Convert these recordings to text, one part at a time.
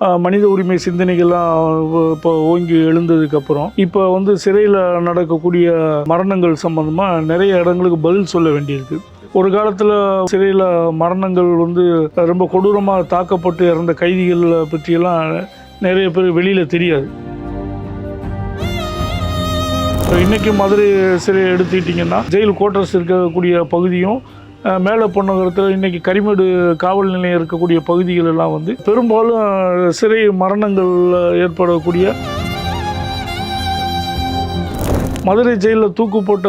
மனித உரிமை சிந்தனைகள்லாம் இப்போ ஓங்கி எழுந்ததுக்கப்புறம் இப்போ வந்து சிறையில் நடக்கக்கூடிய மரணங்கள் சம்மந்தமாக நிறைய இடங்களுக்கு பதில் சொல்ல வேண்டியிருக்கு. ஒரு காலத்தில் சிறையில் மரணங்கள் வந்து ரொம்ப கொடூரமாக தாக்கப்பட்டு இறந்த கைதிகள் பற்றியெல்லாம் நிறைய பேர் வெளியில் தெரியாது. இன்றைக்கி மதுரை சிறையை எடுத்துக்கிட்டிங்கன்னா ஜெயில் குவார்ட்டர்ஸ் இருக்கக்கூடிய பகுதியும் மேலே பொன்னகரத்தில் இன்னைக்கு கரிமேடு காவல் நிலையம் இருக்கக்கூடிய பகுதிகள் எல்லாம் வந்து பெரும்பாலும் சிறை மரணங்கள் ஏற்படக்கூடிய மதுரை ஜெயிலில் தூக்கு போட்ட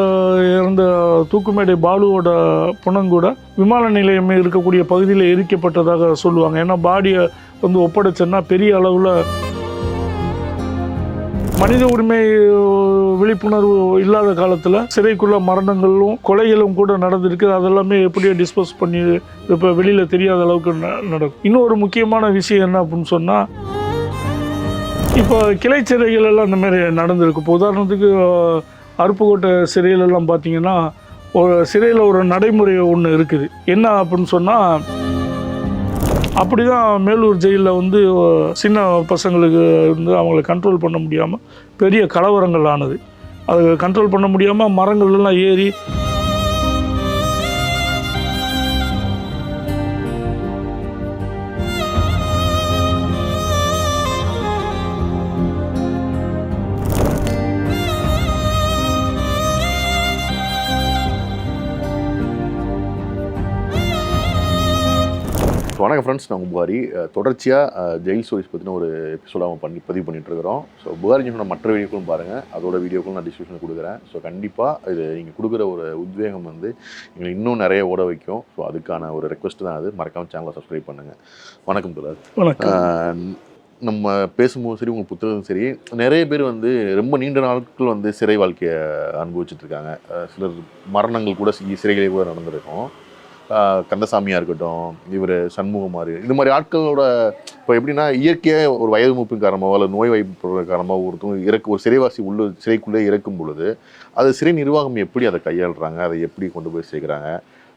இருந்த தூக்குமேடை பாலுவோட புணங்கூட விமான நிலையம் இருக்கக்கூடிய பகுதியில் எரிக்கப்பட்டதாக சொல்லுவாங்க. ஏன்னா பாடியை வந்து ஒப்படைச்சேன்னா பெரிய அளவில் மனித உரிமை விழிப்புணர்வு இல்லாத காலத்தில் சிறைக்குள்ள மரணங்களும் கொலைகளும் கூட நடந்திருக்கு. அதெல்லாமே எப்படியோ டிஸ்போஸ் பண்ணி இப்போ வெளியில் தெரியாத அளவுக்கு ந- நடக்கும். இன்னொரு முக்கியமான விஷயம் என்ன அப்படின்னு சொன்னால் இப்போ கிளை சிறைகள் எல்லாம் இந்த மாதிரி நடந்திருக்கு. இப்போ உதாரணத்துக்கு அருப்புக்கோட்டை சிறையிலெல்லாம் பார்த்தீங்கன்னா ஒரு சிறையில் ஒரு நடைமுறை ஒன்று இருக்குது. என்ன அப்படின்னு சொன்னால் அப்படி தான் மேலூர் ஜெயிலில் வந்து சின்ன பசங்களுக்கு வந்து அவங்கள கண்ட்ரோல் பண்ண முடியாமல் பெரிய கலவரங்கள் ஆனது. அதை கண்ட்ரோல் பண்ண முடியாமல் மரங்கள் எல்லாம் ஏறி வணக்கம் ஃப்ரெண்ட்ஸ் நான் புகாரி. அஹ், தொடர்ச்சியா அஹ், ஜெயில் ஸ்டோரிஸ் பற்றின ஒரு எபிசோடாக பண்ணி பதிவு பண்ணிட்டு இருக்கிறோம் ஸோ புகாரி சொன்ன மற்ற வீடியோக்களும் பாருங்கள் அதோட வீடியோக்களும் நான் டிஸ்கிரிப்ஷனில் கொடுக்குறேன். ஸோ கண்டிப்பாக இது நீங்கள் கொடுக்குற ஒரு உத்வேகம் வந்து எங்களை இன்னும் நிறைய ஓட வைக்கும். ஸோ அதுக்கான ஒரு ரெக்வஸ்ட் தான் அது. மறக்காம சேனலை சப்ஸ்கிரைப் பண்ணுங்கள் வணக்கம் தொடர் வணக்கம். நம்ம பேசும்போது சரி உங்கள் புத்தகம் சரி நிறைய பேர் வந்து ரொம்ப நீண்ட நாட்கள் வந்து சிறை வாழ்க்கையை அனுபவிச்சுட்டு இருக்காங்க. அஹ் சிலர் மரணங்கள் கூட சிறைகளே கூட நடந்திருக்கும். கந்தசாமியாக இருக்கட்டும் இவர் சண்முகமார் இது மாதிரி ஆட்களோட இப்போ எப்படின்னா இயற்கையாக ஒரு வயது மூப்பின் காரணமாகவோ இல்லை நோய் வாய்ப்பு காரணமாக ஒருத்தவங்க இறக்கு ஒரு சிறைவாசி உள்ள சிறைக்குள்ளே இறக்கும் பொழுது அது சிறை நிர்வாகம் எப்படி அதை கையாளுறாங்க அதை எப்படி கொண்டு போய் சேர்க்குறாங்க?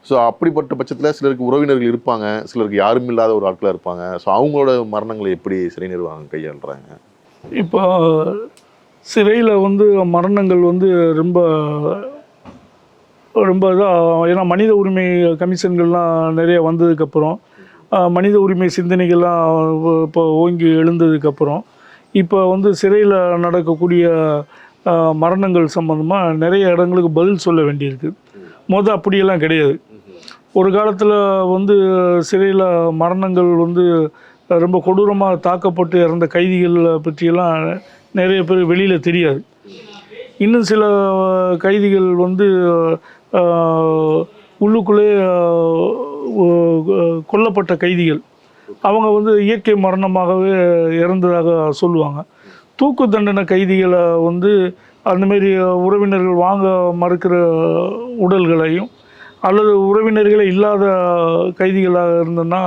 ஸோ அப்படிப்பட்ட பட்சத்தில் சிலருக்கு உறவினர்கள் இருப்பாங்க சிலருக்கு யாரும் இல்லாத ஒரு ஆட்களாக இருப்பாங்க. ஸோ அவங்களோட மரணங்களை எப்படி சிறை நிர்வாகம் கையாளுறாங்க? இப்போ சிறையில் வந்து மரணங்கள் வந்து ரொம்ப ரொம்ப இதாக ஏன்னா மனித உரிமை கமிஷன்கள்லாம் நிறைய வந்ததுக்கப்புறம் மனித உரிமை சிந்தனைகள்லாம் இப்போ ஓங்கி எழுந்ததுக்கப்புறம் இப்போ வந்து சிறையில் நடக்கக்கூடிய மரணங்கள் சம்மந்தமாக நிறைய இடங்களுக்கு பதில் சொல்ல வேண்டியிருக்கு. மொதல் அப்படியெல்லாம் கிடையாது. ஒரு காலத்தில் வந்து சிறையில் மரணங்கள் வந்து ரொம்ப கொடூரமாக தாக்கப்பட்டு இறந்த கைதிகள் பற்றியெல்லாம் நிறைய பேர் வெளியில் தெரியாது. இன்னும் சில கைதிகள் வந்து உள்ளுக்குள்ளே கொல்லப்பட்ட கைதிகள். அவங்க வந்து இயற்கை மரணமாகவே இறந்ததாக சொல்லுவாங்க. தூக்கு தண்டனை கைதிகளை வந்து அந்தமாரி உறவினர்கள் வாங்க மறுக்கிற உடல்களையும் அல்லது உறவினர்களே இல்லாத கைதிகளாக இருந்ததுன்னா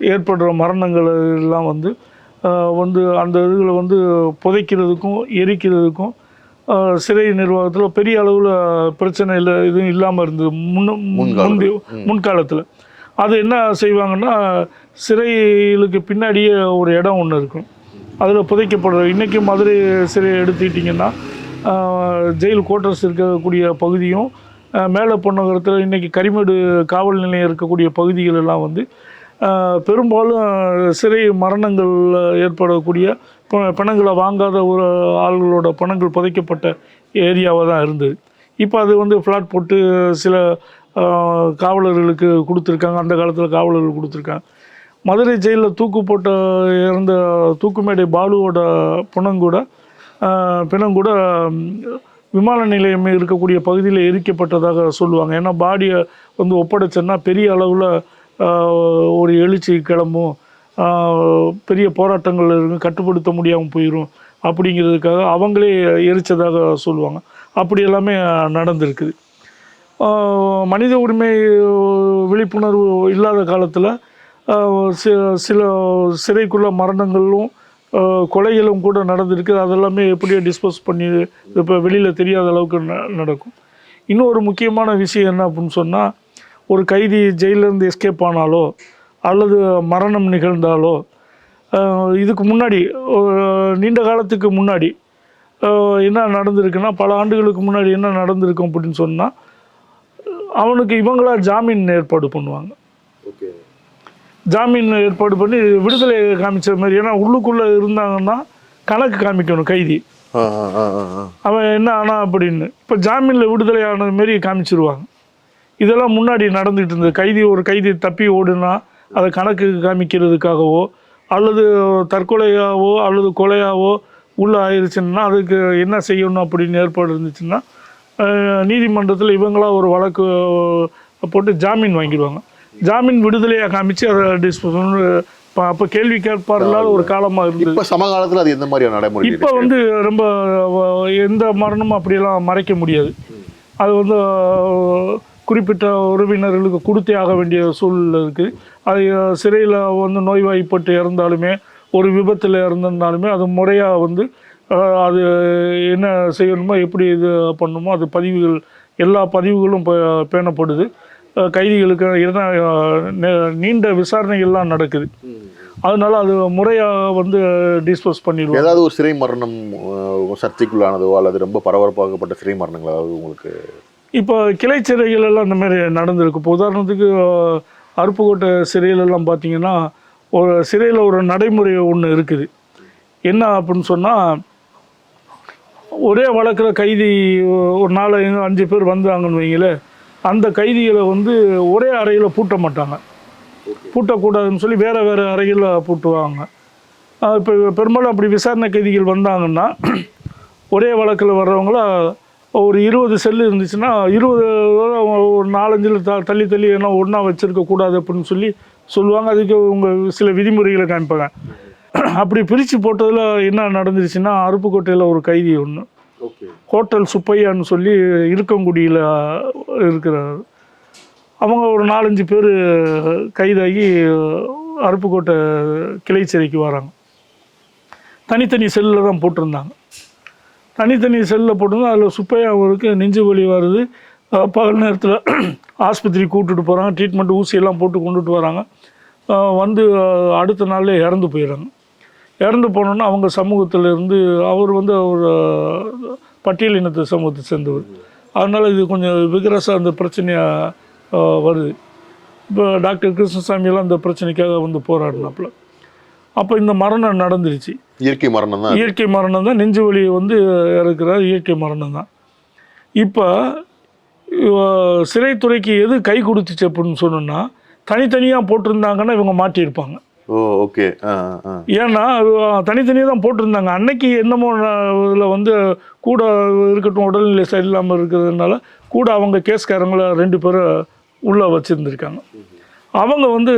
ஏற்படுற மரணங்கள் எல்லாம் வந்து வந்து அந்த இதுகளை வந்து புதைக்கிறதுக்கும் எரிக்கிறதுக்கும் சிறை நிர்வாகத்தில் பெரிய அளவில் பிரச்சனை இல்லை எதுவும் இல்லாமல் இருந்தது. முன்ன முன்காலத்துல. முந்தைய முன்காலத்தில். அது என்ன செய்வாங்கன்னா சிறைகளுக்கு பின்னாடியே ஒரு இடம் ஒன்று இருக்கும். அதில் புதைக்கப்படுற இன்றைக்கி மதுரை சிறை எடுத்துக்கிட்டிங்கன்னா ஜெயில் குவார்ட்டர்ஸ் இருக்கக்கூடிய பகுதியும் மேலே பொன்னகரத்தில் இன்றைக்கி கரிமேடு காவல் நிலையம் இருக்கக்கூடிய பகுதிகள் எல்லாம் வந்து பெரும்பாலும் சிறை மரணங்கள் ஏற்படக்கூடிய பணங்களை வாங்காத ஒரு ஆள்களோட பணங்கள் புதைக்கப்பட்ட ஏரியாவாக தான் இருந்தது. இப்போ அது வந்து ஃப்ளாட் போட்டு சில காவலர்களுக்கு கொடுத்துருக்காங்க. அந்த காலத்தில் காவலர்கள் கொடுத்துருக்காங்க. மதுரை ஜெயிலில் தூக்கு போட்ட இறந்த தூக்குமேடை பாலுவோட பணங்கூட பிணங்கூட விமான நிலையம் இருக்கக்கூடிய பகுதியில் எரிக்கப்பட்டதாக சொல்லுவாங்க. ஏன்னா பாடியை வந்து ஒப்படைச்சேன்னா பெரிய அளவில் ஒரு எழுச்சி கிளம்பும். பெரிய போராட்டங்கள் இருக்கும் கட்டுப்படுத்த முடியாமல் போயிடும் அப்படிங்கிறதுக்காக அவங்களே எரிச்சதாக சொல்லுவாங்க. அப்படி எல்லாமே நடந்திருக்குது. மனித உரிமை விழிப்புணர்வு இல்லாத காலத்தில் சில சிறைக்குள்ள மரணங்களும் கொலைகளும் கூட நடந்திருக்கு. அதெல்லாமே எப்படியோ டிஸ்போஸ் பண்ணி இப்போ வெளியில் தெரியாத அளவுக்கு ந- நடக்கும். இன்னொரு முக்கியமான விஷயம் என்ன அப்படின்னு சொன்னால் ஒரு கைதி ஜெயிலேருந்து எஸ்கேப் ஆனாலோ அல்லது மரணம் நிகழ்ந்தாலோ இதுக்கு முன்னாடி நீண்ட காலத்துக்கு முன்னாடி என்ன நடந்திருக்குன்னா பல ஆண்டுகளுக்கு முன்னாடி என்ன நடந்திருக்கும் அப்படின்னு சொன்னால் அவனுக்கு இவங்களா ஜாமீன் ஏற்பாடு பண்ணுவாங்க. ஓகே. ஜாமீன் ஏற்பாடு பண்ணி விடுதலை காமிச்ச மாதிரி ஏன்னா உள்ளுக்குள்ளே இருந்தாங்கன்னா கணக்கு காமிக்கணும் கைதி. அவன் என்ன ஆனா அப்படின்னு இப்போ ஜாமீனில் விடுதலை ஆனது மாரி காமிச்சிருவாங்க. இதெல்லாம் முன்னாடி நடந்துகிட்டு இருந்தது. கைதி ஒரு கைதி தப்பி ஓடுனா அதை கணக்கு காமிக்கிறதுக்காகவோ அல்லது தற்கொலையாவோ அல்லது கொலையாவோ உள்ள ஆயிருச்சுன்னா அதுக்கு என்ன செய்யணும் அப்படின்னு ஏற்பாடு இருந்துச்சுன்னா நீதிமன்றத்தில் இவங்களா ஒரு வழக்கு போட்டு ஜாமீன் வாங்கிடுவாங்க. ஜாமீன் விடுதலையாக காமிச்சு அதை டிஸ்போஸ் அப்போ கேள்வி கேட்பார் இல்லாத ஒரு காலமாக இருந்தது. இப்ப சமகாலத்துல அது எந்த மாதிரியான நடைமுறை இப்போ? வந்து ரொம்ப எந்த மரணமும் அப்படியெல்லாம் மறைக்க முடியாது. அது வந்து குறிப்பிட்ட உறவினர்களுக்கு கொடுத்தே ஆக வேண்டிய சூழ்நிலை இருக்குது அது சிறையில் வந்து நோய்வாய்ப்பட்டு இறந்தாலுமே ஒரு விபத்தில் இறந்திருந்தாலுமே அது முறையாக வந்து அது என்ன செய்யணுமோ எப்படி இது பண்ணணுமோ அது பதிவுகள் எல்லா பதிவுகளும் பேணப்படுது. கைதிகளுக்கு என்ன நீண்ட விசாரணைகள்லாம் நடக்குது. அதனால அது முறையாக வந்து டிஸ்போஸ் பண்ணிடுவோம் ஏதாவது ஒரு சிறை மரணம் சர்ச்சைக்குள்ளானதோ அல்லது ரொம்ப பரபரப்பாகப்பட்ட சிறை மரணங்கள் அதாவது உங்களுக்கு இப்போ கிளை சிறைகள் எல்லாம் இந்த மாதிரி நடந்திருக்கு. இப்போ உதாரணத்துக்கு அருப்புக்கோட்டை சிறையில எல்லாம் பார்த்தீங்கன்னா ஒரு சிறையில் ஒரு நடைமுறை ஒன்று இருக்குது. என்ன அப்படின்னு சொன்னால் ஒரே வழக்கில் கைதி ஒரு நாலு அஞ்சு பேர் வந்தாங்கன்னு வைங்களேன் அந்த கைதிகளை வந்து ஒரே அறையில் பூட்ட மாட்டாங்க. பூட்டக்கூடாதுன்னு சொல்லி வேறு வேறு அறைகளில் பூட்டுவாங்க. இப்போ பெரும்பாலும் அப்படி விசாரணை கைதிகள் வந்தாங்கன்னா ஒரே வழக்கில் வர்றவங்கள ஒரு இருபது செல்லு இருந்துச்சுன்னா இருபது ஒரு நாலஞ்சில் த தள்ளி தள்ளி என்ன ஒன்றா வச்சுருக்க கூடாது அப்படின்னு சொல்லி சொல்லுவாங்க. அதுக்கு உங்கள் சில விதிமுறைகளை காமிப்பாங்க அப்படி பிரித்து போட்டதில் என்ன நடந்துருச்சுன்னா அருப்புக்கோட்டையில் ஒரு கைதி ஒன்று ஹோட்டல் சுப்பையான்னு சொல்லி இருக்கங்குடியில் இருக்கிறார். அவங்க ஒரு நாலஞ்சு பேர் கைதாகி அருப்புக்கோட்டை கிளை சிறைக்கு வராங்க. தனித்தனி செல்லில் தான் போட்டிருந்தாங்க. தனித்தனி செல்லில் போட்டிருந்தா அதில் சுப்பையா அவருக்கு நெஞ்சு வலி வருது. பகல் நேரத்தில் ஆஸ்பத்திரி கூப்பிட்டுட்டு போகிறாங்க ட்ரீட்மெண்ட் ஊசியெல்லாம் போட்டு கொண்டுட்டு வராங்க. வந்து அடுத்த நாளில் இறந்து போயிடுறாங்க. இறந்து போனோன்னா அவங்க சமூகத்தில் இருந்து அவர் வந்து ஒரு பட்டியல் இனத்து சமூகத்தை சேர்ந்தவர். அதனால் இது கொஞ்சம் விகரசாக அந்த பிரச்சனையாக வருது. இப்போ டாக்டர் கிருஷ்ணசாமியெல்லாம் அந்த பிரச்சனைக்காக வந்து போராடினாப்புல. அப்போ இந்த மரணம் நடந்துருச்சு. இயற்கை மரணம் தான் இயற்கை மரணம் தான் நெஞ்சு வலி வந்து இறக்குறார் இயற்கை மரணம் தான். இப்போ சிறைத்துறைக்கு எது கை கொடுத்துச்சு அப்படின்னு சொன்னோன்னா தனித்தனியாக போட்டிருந்தாங்கன்னா இவங்க மாட்டியிருப்பாங்க. ஓ ஓகே. ஏன்னா தனித்தனியாக தான் போட்டிருந்தாங்க. அன்னைக்கு என்னமோ இதில் வந்து கூட இருக்கட்டும் உடல்நிலை சரியில்லாமல் இருக்கிறதுனால கூட அவங்க கேஸ்காரங்கள ரெண்டு பேரை உள்ளே வச்சுருந்துருக்காங்க. அவங்க வந்து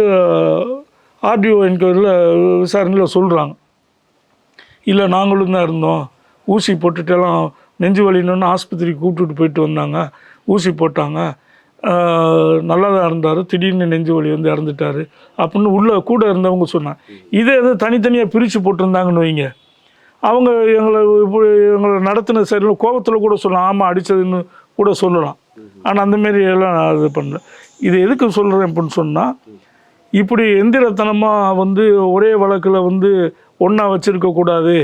ஆர்டிஓ என்கொயரியில் விசாரணையில் சொல்கிறாங்க இல்லை நாங்களும் தான் இருந்தோம். ஊசி போட்டுட்டெல்லாம் நெஞ்சு வலின்னு ஆஸ்பத்திரிக்கு கூப்பிட்டுட்டு போயிட்டு வந்தாங்க. ஊசி போட்டாங்க. நல்லதாக நல்லா தான் இருந்தார். திடீர்னு நெஞ்சு வலி வந்து இறந்துட்டாரு. அப்படின்னு உள்ளே கூட இருந்தவங்க சொன்னாங்க. இதே எது தனித்தனியாக பிரித்து போட்டிருந்தாங்கன்னு வைங்க. அவங்க எங்களை இப்படி எங்களை நடத்தின சரியில்லை கோபத்தில் கூட சொல்லலாம். ஆமாம் அடித்ததுன்னு கூட சொல்லலாம். ஆனால் அந்தமாரி எல்லாம் நான் இது பண்ணல. இது எதுக்கு சொல்கிறேன் அப்படின்னு சொன்னால் இப்படி எந்திரத்தனமாக வந்து ஒரே வழக்கில் வந்து ஒன்றா வச்சுருக்கக்கூடாது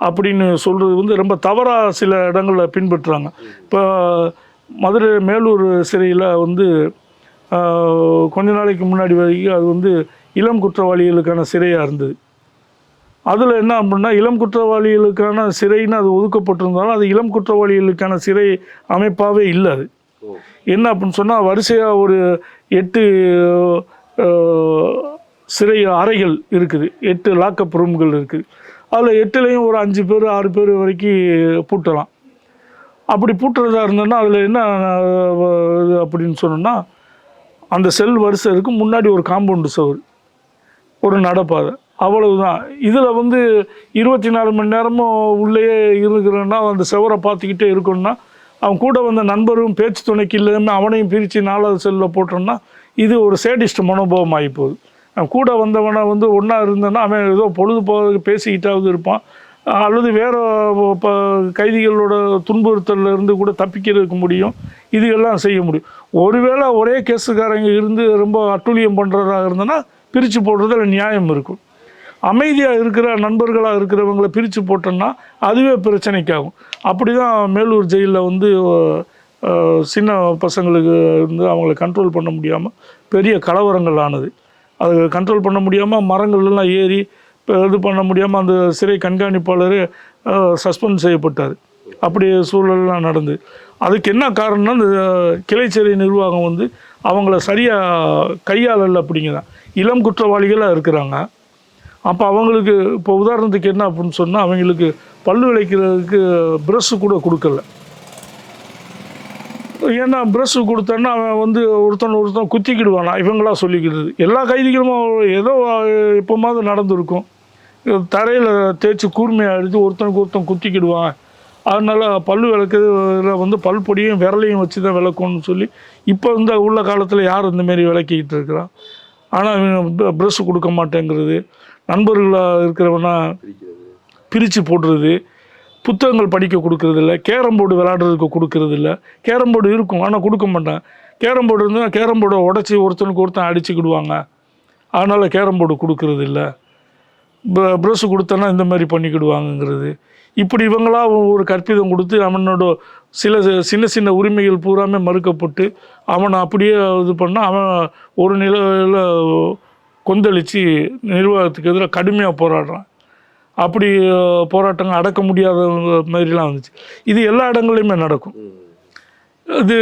அப்படின்னு சொல்கிறது வந்து ரொம்ப தவறாக சில இடங்களில் பின்பற்றுறாங்க. இப்போ மதுரை மேலூர் சிறையில் வந்து கொஞ்ச நாளைக்கு முன்னாடி வரைக்கும் அது வந்து இளம் குற்றவாளிகளுக்கான சிறையாக இருந்தது. அதில் என்ன அப்படின்னா இளம் குற்றவாளிகளுக்கான சிறைன்னு அது ஒதுக்கப்பட்டிருந்தாலும் அது இளம் குற்றவாளிகளுக்கான சிறை அமைப்பாகவே இல்லை அது. என்ன அப்படின்னு சொன்னால் வரிசையாக ஒரு எட்டு சிறை அறைகள் இருக்குது. எட்டு லாக்கப் ரூம்கள் இருக்குது. அதில் எட்டுலேயும் ஒரு அஞ்சு பேர் ஆறு பேர் வரைக்கும் பூட்டலாம். அப்படி பூட்டுறதா இருந்ததுன்னா அதில் என்ன இது அப்படின்னு சொன்னோன்னா அந்த செல் வரிசை இருக்கும் முன்னாடி ஒரு காம்பவுண்டு சவர். ஒரு நடப்பாதை. அவ்வளவுதான். இதில் வந்து இருபத்தி நாலு மணி நேரமும் உள்ளேயே இருக்கிறன்னா அந்த செவரை பார்த்துக்கிட்டே இருக்கணும்னா அவன் கூட வந்த நண்பரும் பேச்சு துணைக்கு இல்லாமல் அவனையும் பிரித்து நாலாவது செல்லில் போட்டோம்னா இது ஒரு சேடிஸ்ட் மனோபாவம் ஆகி போகுது. கூட வந்தவனை வந்து ஒன்றா இருந்தேன்னா அவன் ஏதோ பொழுதுபோக பேசிக்கிட்டாவது இருப்பான். அல்லது வேறு இப்போ கைதிகளோட துன்புறுத்தலேருந்து கூட தப்பிக்கிறதுக்கு முடியும். இது எல்லாம் செய்ய முடியும். ஒருவேளை ஒரே கேஸுக்காரங்க இருந்து ரொம்ப அட்டூழியம் பண்ணுறதாக இருந்ததுன்னா பிரித்து போடுறதுல நியாயம் இருக்கும். அமைதியாக இருக்கிற நண்பர்களாக இருக்கிறவங்களை பிரித்து போட்டோன்னா அதுவே பிரச்சனைக்காகும். அப்படி தான் மேலூர் ஜெயிலில் வந்து சின்ன பசங்களுக்கு வந்து அவங்கள கண்ட்ரோல் பண்ண முடியாமல் பெரிய கலவரங்கள் ஆனது. அது கண்ட்ரோல் பண்ண முடியாமல் மரங்கள்லாம் ஏறி இப்போ இது பண்ண முடியாமல் அந்த சிறை கண்காணிப்பாளர் சஸ்பெண்ட் செய்யப்பட்டார். அப்படி சூழல்லாம் நடந்து. அதுக்கு என்ன காரணம்னா இந்த கிளை சிறை நிர்வாகம் வந்து அவங்கள சரியாக கையாளல அப்படிங்கிறான் இளம் குற்றவாளிகளாக இருக்கிறாங்க. அப்போ அவங்களுக்கு இப்போ உதாரணத்துக்கு என்ன அப்படின்னு சொன்னால் அவங்களுக்கு பல்லு விளைக்கிறதுக்கு ப்ரெஷ்ஷு கூட கொடுக்கல. ஏன்னா ப்ரஷ் கொடுத்தோன்னா அவன் வந்து ஒருத்தன் ஒருத்தன் குத்திக்கிடுவானா? இவங்களா சொல்லிக்கிறது. எல்லா கைதிகளும் ஏதோ எப்போமாவது நடந்திருக்கும். தரையில் தேய்ச்சி கூர்மையாக எடுத்து ஒருத்தனுக்கு ஒருத்தன் குத்திக்கிடுவான். அதனால் பல்லு விளக்குறதுல வந்து பல் பொடியும் விரலையும் வச்சு தான் விளக்கணும்னு சொல்லி இப்போ இந்த உள்ள காலத்தில் யார் இந்த மாரி விளக்கிக்கிட்டு இருக்கிறான்? ஆனால் ப்ரஷ் கொடுக்க மாட்டேங்கிறது. நண்பர்களாக இருக்கிறவனா பிரித்து போடுறது. புத்தகங்கள் படிக்க கொடுக்கறது கேரம் போர்டு விளாடுறதுக்கு கொடுக்கறது கேரம் போர்டு இருக்கும். ஆனால் கொடுக்க மாட்டேன். கேரம் போர்டு இருந்தால் கேரம் போர்டை உடச்சி ஒருத்தனுக்கு ஒருத்தன் அடிச்சுக்கிடுவாங்க. அதனால் கேரம் போர்டு கொடுக்கறது இல்ல ப்ரஷ் கொடுத்தோன்னா இந்த மாதிரி பண்ணிக்கிடுவாங்கங்கிறது. இப்படி இவங்களா ஒரு கற்பிதம் கொடுத்து அவனோட சில சின்ன சின்ன உரிமைகள் பூராமே மறுக்கப்பட்டு அவனை அப்படியே இது பண்ணால் அவன் ஒரு நிலையில் கொந்தளித்து நிர்வாகத்துக்கு எதிராக கடுமையாக போராடுறான். அப்படி போராட்டங்கள் அடக்க முடியாத மாதிரிலாம் வந்துச்சு இது எல்லா இடங்கள்லையுமே நடக்கும். இது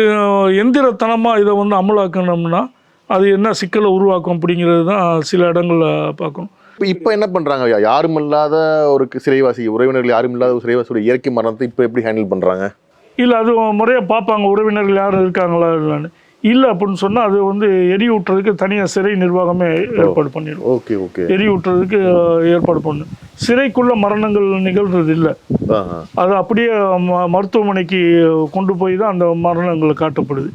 எந்திரத்தனமாக இதை வந்து அமலாக்கணும்னா அது என்ன சிக்கலை உருவாக்கும் அப்படிங்கிறது தான் சில இடங்களில் பார்க்கணும். இப்போ இப்போ என்ன பண்றாங்க? யா- யாரும் இல்லாத ஒரு சிறைவாசி உறவினர்கள் யாரும் இல்லாத ஒரு சிறைவாசியோட இயற்கை மரணத்தை இப்போ எப்படி ஹேண்டில் பண்றாங்க? இல்லை அது முறையாக பார்ப்பாங்க. உறவினர்கள் யாரும் இருக்காங்களா இல்லைன்னு. இல்லை அப்படின்னு சொன்னால் அது வந்து எரியூட்டுறதுக்கு தனியாக சிறை நிர்வாகமே ஏற்பாடு பண்ணிடும். Okay okay. எரியூட்டுறதுக்கு ஏற்பாடு பண்ணும். சிறைக்குள்ள மரணங்கள் நிகழ்றது இல்லை. அது அப்படியே ம- மருத்துவமனைக்கு கொண்டு போய் தான் அந்த மரணங்கள் காட்டப்படுது.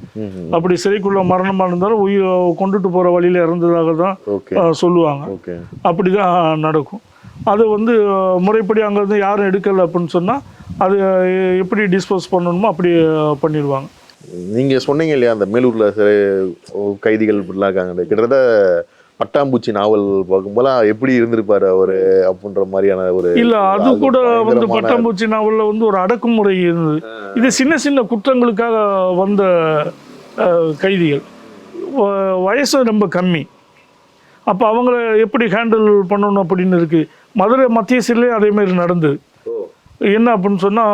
அப்படி சிறைக்குள்ள மரணமாக இருந்தாலும் உயிர் கொண்டுட்டு போகிற வழியில் இறந்ததாக தான் சொல்லுவாங்க. அப்படி தான் நடக்கும். அது வந்து முறைப்படி அங்கேருந்து யாரும் எடுக்கலை அப்படின்னு சொன்னால் அது எப்படி டிஸ்போஸ் பண்ணணுமோ அப்படி பண்ணிடுவாங்க. நீங்க சொன்னீங்க இல்லையா அந்த மேலூர்ல கைதிகள் இப்படிலாம் இருக்காங்க. கிட்டத்தட்ட பட்டாம்பூச்சி நாவல் பார்க்கும்போதெல்லாம் எப்படி இருந்திருப்பாரு அவரு அப்படின்ற மாதிரியான ஒரு இல்ல அது கூட வந்து பட்டாம்பூச்சி நாவல்ல வந்து ஒரு அடக்குமுறை இருந்தது. இது சின்ன சின்ன குற்றங்களுக்காக வந்த கைதிகள். வயசு ரொம்ப கம்மி. அப்போ அவங்கள எப்படி ஹேண்டில் பண்ணணும் அப்படின்னு இருக்கு. மதுரை மத்திய அதே மாதிரி நடந்தது. என்ன அப்படின்னு சொன்னால்